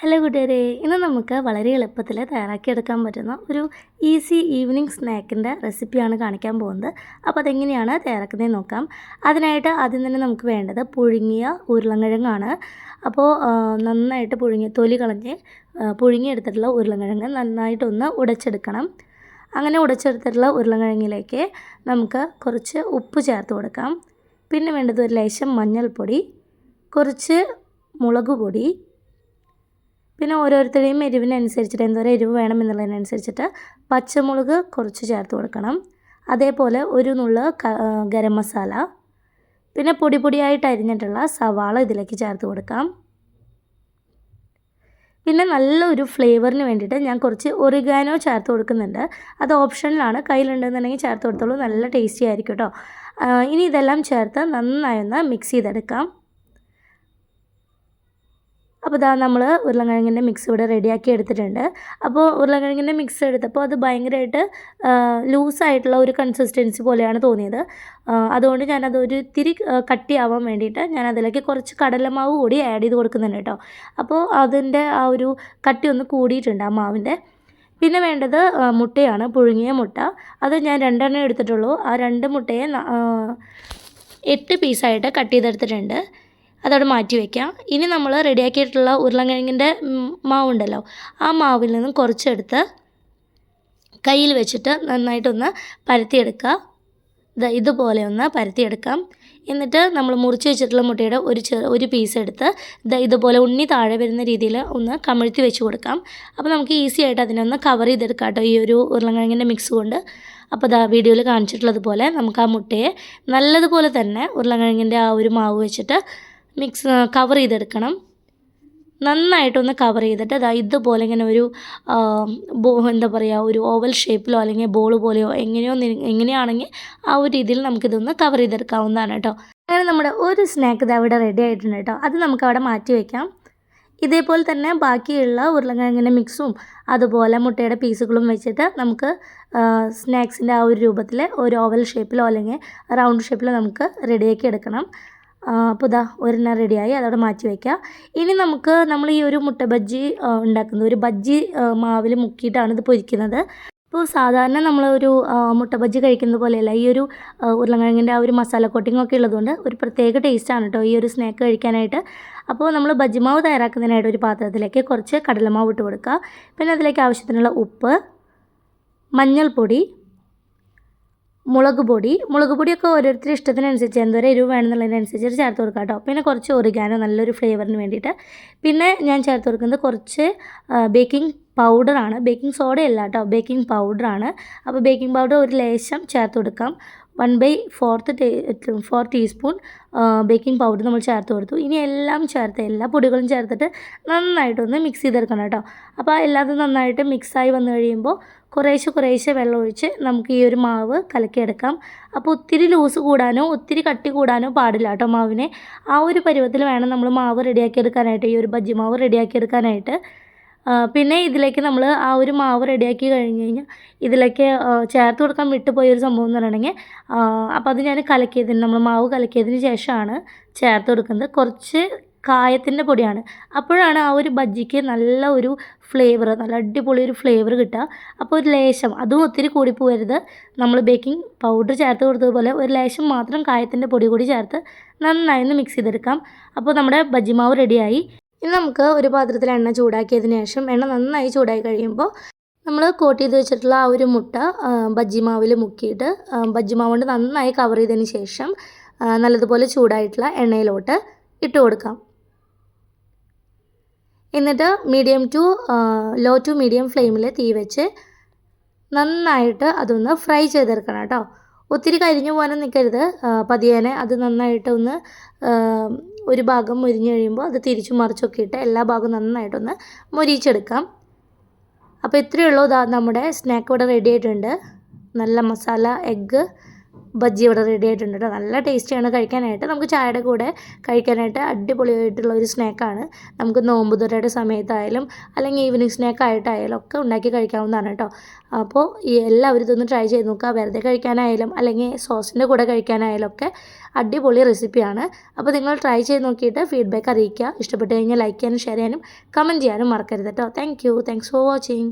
Hello കൂട്ടുകാരെ ഇന്ന് നമുക്ക് വളരെ എളുപ്പത്തിൽ തയ്യാറാക്കിയെടുക്കാൻ പറ്റുന്ന ഒരു ഈസി ഈവനിങ് സ്നാക്കിന്റെ റെസിപ്പിയാണ് കാണിക്കാൻ പോകുന്നത്. അപ്പോൾ അതെങ്ങനെയാണ് തയ്യാറാക്കുന്നതെന്ന് നോക്കാം. അതിനായിട്ട് ആദ്യം തന്നെ നമുക്ക് വേണ്ടത് പുഴുങ്ങിയ ഉരുളങ്കിഴങ്ങാണ് അപ്പോൾ നന്നായിട്ട് പുഴുങ്ങി തൊലി കളഞ്ഞ് പുഴുങ്ങിയെടുത്തിട്ടുള്ള ഉരുളങ്കിഴങ്ങ് നന്നായിട്ടൊന്ന് ഉടച്ചെടുക്കണം. അങ്ങനെ ഉടച്ചെടുത്തിട്ടുള്ള ഉരുളങ്കിഴങ്ങിലേക്ക് നമുക്ക് കുറച്ച് ഉപ്പ് ചേർത്ത് കൊടുക്കാം. പിന്നെ വേണ്ടത് ഒരു ലേശം മഞ്ഞൾപ്പൊടി കുറച്ച് മുളക് പൊടി പിന്നെ ഓരോരുത്തരുടെയും എരിവിനനുസരിച്ചിട്ട് എന്തോരം എരിവ് വേണം എന്നുള്ളതിനനുസരിച്ചിട്ട് പച്ചമുളക് കുറച്ച് ചേർത്ത് കൊടുക്കണം. അതേപോലെ ഒരു നുള്ള ഗരം മസാല. പിന്നെ പൊടി പൊടിയായിട്ട് അരിഞ്ഞിട്ടുള്ള സവാള ഇതിലേക്ക് ചേർത്ത് കൊടുക്കാം. പിന്നെ നല്ലൊരു ഫ്ലേവറിന് വേണ്ടിയിട്ട് ഞാൻ കുറച്ച് ഒറിഗാനോ ചേർത്ത് കൊടുക്കുന്നുണ്ട്. അത് ഓപ്ഷനിലാണ്. കയ്യിലുണ്ടെന്നുണ്ടെങ്കിൽ ചേർത്ത് കൊടുത്തോളൂ. നല്ല ടേസ്റ്റി ആയിരിക്കും കേട്ടോ. ഇനി ഇതെല്ലാം ചേർത്ത് നന്നായി ഒന്ന് മിക്സ് ചെയ്തെടുക്കാം. അപ്പോൾ ഇതാ നമ്മൾ ഉരുളക്കിഴങ്ങിന്റെ മിക്സ് ഇവിടെ റെഡിയാക്കി എടുത്തിട്ടുണ്ട്. അപ്പോൾ ഉരുളക്കിഴങ്ങിന്റെ മിക്സ് എടുത്തപ്പോൾ അത് ഭയങ്കരമായിട്ട് ലൂസായിട്ടുള്ള ഒരു കൺസിസ്റ്റൻസി പോലെയാണ് തോന്നിയത്. അതുകൊണ്ട് ഞാനത് ഒരു തിരി കട്ടി ആവാൻ വേണ്ടിയിട്ട് ഞാൻ അതിലേക്ക് കുറച്ച് കടലമാവ് കൂടി ആഡ് ചെയ്ത് കൊടുക്കുന്നുണ്ട് കേട്ടോ. അപ്പോൾ അതിന്റെ ആ ഒരു കട്ടി ഒന്ന് കൂടിയിട്ടുണ്ട് ആ മാവിന്റെ പിന്നെ വേണ്ടത് മുട്ടയാണ് പുഴുങ്ങിയ മുട്ട. അത് ഞാൻ രണ്ടെണ്ണം എടുത്തിട്ടുള്ളൂ. ആ രണ്ട് മുട്ടയെ എട്ട് പീസായിട്ട് കട്ട് ചെയ്തെടുത്തിട്ടുണ്ട്. അതവിടെ മാറ്റി വയ്ക്കാം ഇനി നമ്മൾ റെഡിയാക്കിയിട്ടുള്ള ഉരുളക്കിഴങ്ങിന്റെ മാവുണ്ടല്ലോ ആ മാവിൽ നിന്നും കുറച്ചെടുത്ത് കയ്യിൽ വെച്ചിട്ട് നന്നായിട്ടൊന്ന് പരത്തിയെടുക്കുക ഇതുപോലെ ഒന്ന് പരത്തിയെടുക്കാം. എന്നിട്ട് നമ്മൾ മുറിച്ച് വെച്ചിട്ടുള്ള മുട്ടയുടെ ഒരു ചെറു ഒരു പീസ് എടുത്ത് ഇതുപോലെ ഉണ്ണി താഴെ വരുന്ന രീതിയിൽ ഒന്ന് കമിഴ്ത്തി വെച്ച് കൊടുക്കാം. അപ്പോൾ നമുക്ക് ഈസി ആയിട്ട് അതിനൊന്ന് കവർ ചെയ്തെടുക്കാം കേട്ടോ ഈ ഒരു ഉരുളക്കിഴങ്ങിന്റെ മിക്സ് കൊണ്ട്. അപ്പോൾ ദാ വീഡിയോയിൽ കാണിച്ചിട്ടുള്ളതുപോലെ നമുക്ക് ആ മുട്ടയെ നല്ലതുപോലെ തന്നെ ഉരുളക്കിഴങ്ങിന്റെ ആ ഒരു മാവ് വെച്ചിട്ട് മിക്സ് കവർ ചെയ്തെടുക്കണം. നന്നായിട്ടൊന്ന് കവർ ചെയ്തിട്ട് ദാ ഇതുപോലെ ഇങ്ങനെ ഒരു എന്താ പറയുക ഒരു ഓവൽ ഷേപ്പിലോ അല്ലെങ്കിൽ ബോൾ പോലെയോ എങ്ങനെയോ എങ്ങനെയാണെങ്കിൽ ആ ഒരു രീതിയിൽ നമുക്കിതൊന്ന് കവർ ചെയ്തെടുക്കാവുന്നതാണ് കേട്ടോ. അങ്ങനെ നമ്മുടെ ഒരു സ്നാക്ക് ഇത് അവിടെ റെഡി ആയിട്ടുണ്ട് കേട്ടോ. അത് നമുക്ക് അവിടെ മാറ്റി വയ്ക്കാം ഇതേപോലെ തന്നെ ബാക്കിയുള്ള ഉരുളക്കിഴങ്ങിന്റെ മിക്സും അതുപോലെ മുട്ടയുടെ പീസുകളും വെച്ചിട്ട് നമുക്ക് സ്നാക്സിന്റെ ആ ഒരു രൂപത്തിൽ ഒരു ഓവൽ ഷേപ്പിലോ അല്ലെങ്കിൽ റൗണ്ട് ഷേപ്പിലോ നമുക്ക് റെഡിയാക്കി എടുക്കണം. അപ്പോൾ ഇതാ ഒരെണ്ണം റെഡിയായി അതവിടെ മാറ്റി വയ്ക്കുക ഇനി നമുക്ക് നമ്മൾ ഈ ഒരു മുട്ട ബജ്ജി ഉണ്ടാക്കുന്നത്. ഒരു ബജ്ജി മാവിൽ മുക്കിയിട്ടാണ് ഇത് പൊരിക്കുന്നത്. ഇപ്പോൾ സാധാരണ നമ്മൾ ഒരു മുട്ട ബജ്ജി കഴിക്കുന്നത് പോലെയല്ല. ഈ ഒരു ഉരുളക്കിഴങ്ങിന്റെ ആ ഒരു മസാല കോട്ടിംഗ് ഒക്കെ ഉള്ളതുകൊണ്ട് ഒരു പ്രത്യേക ടേസ്റ്റാണ് കേട്ടോ ഈ ഒരു സ്നാക്ക് കഴിക്കാനായിട്ട്. അപ്പോൾ നമ്മൾ ബജ്ജി മാവ് തയ്യാറാക്കുന്നതിനായിട്ട് ഒരു പാത്രത്തിലേക്ക് കുറച്ച് കടലമാവ് ഇട്ട് കൊടുക്കുക പിന്നെ അതിലേക്ക് ആവശ്യത്തിനുള്ള ഉപ്പ് മഞ്ഞൾപ്പൊടി മുളക് പൊടി. മുളക് പൊടിയൊക്കെ ഓരോരുത്തരുടെ ഇഷ്ടത്തിനനുസരിച്ച് എന്തോരം എരിവ് വേണമെന്നുള്ളതിനനുസരിച്ച് ചേർത്ത് കൊടുക്കാം കേട്ടോ. പിന്നെ കുറച്ച് ഒറിഗാനോ നല്ലൊരു ഫ്ലേവറിന് വേണ്ടിയിട്ട്. പിന്നെ ഞാൻ ചേർത്ത് കൊടുക്കുന്നത് കുറച്ച് ബേക്കിംഗ് പൗഡറാണ് ബേക്കിംഗ് സോഡയല്ല കേട്ടോ. ബേക്കിംഗ് പൗഡറാണ് അപ്പോൾ ബേക്കിംഗ് പൗഡർ ഒരു ലേശം ചേർത്ത് കൊടുക്കാം. One by fourth four teaspoon baking powder നമ്മൾ ചേർത്ത് കൊടുത്തു. ഇനി എല്ലാം ചേർത്ത് എല്ലാ പൊടികളും ചേർത്തിട്ട് നന്നായിട്ടൊന്ന് മിക്സ് ചെയ്തെടുക്കണം കേട്ടോ. അപ്പോൾ എല്ലാതും നന്നായിട്ട് മിക്സായി വന്നു കഴിയുമ്പോൾ കുറേശ്ശെ കുറേശ്ശെ വെള്ളം ഒഴിച്ച് നമുക്ക് ഈ ഒരു മാവ് കലക്കിയെടുക്കാം. അപ്പോൾ ഒത്തിരി ലൂസ് കൂടാനോ ഒത്തിരി കട്ടി കൂടാനോ പാടില്ല കേട്ടോ മാവിനെ. ആ ഒരു പരുവത്തിൽ വേണം നമ്മൾ മാവ് റെഡിയാക്കി എടുക്കാനായിട്ട് ഈ ഒരു ബജ്ജി മാവ് റെഡിയാക്കി എടുക്കാനായിട്ട്. പിന്നെ ഇതിലേക്ക് നമ്മൾ ആ ഒരു മാവ് റെഡിയാക്കി കഴിഞ്ഞ് കഴിഞ്ഞാൽ ഇതിലേക്ക് ചേർത്ത് കൊടുക്കാൻ വിട്ടുപോയ ഒരു സംഭവം എന്ന് പറയണമെങ്കിൽ അപ്പോൾ അത് ഞാൻ കലക്കിയതിന് നമ്മൾ മാവ് കലക്കിയതിന് ശേഷമാണ് ചേർത്ത് കൊടുക്കുന്നത്. കുറച്ച് കായത്തിന്റെ പൊടിയാണ്. അപ്പോഴാണ് ആ ഒരു ബജ്ജിക്ക് നല്ല ഒരു ഫ്ലേവർ നല്ല അടിപൊളി ഒരു ഫ്ലേവർ കിട്ടുക. അപ്പോൾ ഒരു ലേശം അതും ഒത്തിരി കൂടി നമ്മൾ ബേക്കിംഗ് പൗഡർ ചേർത്ത് കൊടുത്തതുപോലെ ഒരു ലേശം മാത്രം കായത്തിന്റെ പൊടി കൂടി ചേർത്ത് നന്നായി ഒന്ന് മിക്സ് ചെയ്തെടുക്കാം. അപ്പോൾ നമ്മുടെ ബജ്ജിമാവ് റെഡിയായി. ഇനി നമുക്ക് ഒരു പാത്രത്തിൽ എണ്ണ ചൂടാക്കിയതിന് ശേഷം എണ്ണ നന്നായി ചൂടായി കഴിയുമ്പോൾ നമ്മൾ കോട്ട് ചെയ്ത് വെച്ചിട്ടുള്ള ആ ഒരു മുട്ട ബജ്ജി മാവിൽ മുക്കിയിട്ട് ആ, ബജ്ജി മാവ് കൊണ്ട് നന്നായി കവർ ചെയ്തതിന് ശേഷം നല്ലതുപോലെ ചൂടായിട്ടുള്ള എണ്ണയിലോട്ട് ഇട്ട് കൊടുക്കാം. എന്നിട്ട് medium to low to medium ഫ്ലെയിമിൽ തീ വെച്ച് നന്നായിട്ട് അതൊന്ന് ഫ്രൈ ചെയ്തെടുക്കണം കേട്ടോ. ഒത്തിരി കരിഞ്ഞു പോകാനും നിൽക്കരുത്. പതിയേനെ അത് നന്നായിട്ട് ഒന്ന് ഒരു ഭാഗം മുരിഞ്ഞ് കഴിയുമ്പോൾ അത് തിരിച്ചു മറിച്ചൊക്കെ ഇട്ട് എല്ലാ ഭാഗവും നന്നായിട്ടൊന്ന് മൊരിച്ചെടുക്കാം അപ്പോൾ ഇത്രയേ ഉള്ളൂ നമ്മുടെ സ്നാക്ക് ഇവിടെ റെഡി ആയിട്ടുണ്ട്. നല്ല മസാല എഗ്ഗ് ബജ്ജി ഇവിടെ റെഡി ആയിട്ടുണ്ട് കേട്ടോ നല്ല ടേസ്റ്റിയാണ് കഴിക്കാനായിട്ട്. നമുക്ക് ചായയുടെ കൂടെ കഴിക്കാനായിട്ട് അടിപൊളിയായിട്ടുള്ള ഒരു സ്നാക്കാണ് നമുക്ക് നോമ്പ് തുറയുടെ സമയത്തായാലും അല്ലെങ്കിൽ ഈവനിങ് സ്നാക്ക് ആയിട്ടായാലും ഒക്കെ ഉണ്ടാക്കി കഴിക്കാവുന്നതാണ് കേട്ടോ അപ്പോൾ എല്ലാവരും ഇതൊന്ന് ട്രൈ ചെയ്ത് നോക്കുക. വെറുതെ കഴിക്കാനായാലും അല്ലെങ്കിൽ സോസിന്റെ കൂടെ കഴിക്കാനായാലും ഒക്കെ അടിപൊളി റെസിപ്പിയാണ് അപ്പോൾ നിങ്ങൾ ട്രൈ ചെയ്ത് നോക്കിയിട്ട് ഫീഡ്ബാക്ക് അറിയിക്കുക. ഇഷ്ടപ്പെട്ട് കഴിഞ്ഞാൽ ലൈക്ക് ചെയ്യാനും ഷെയർ ചെയ്യാനും കമന്റ് ചെയ്യാനും മറക്കരുത് കേട്ടോ thank you thanks for watching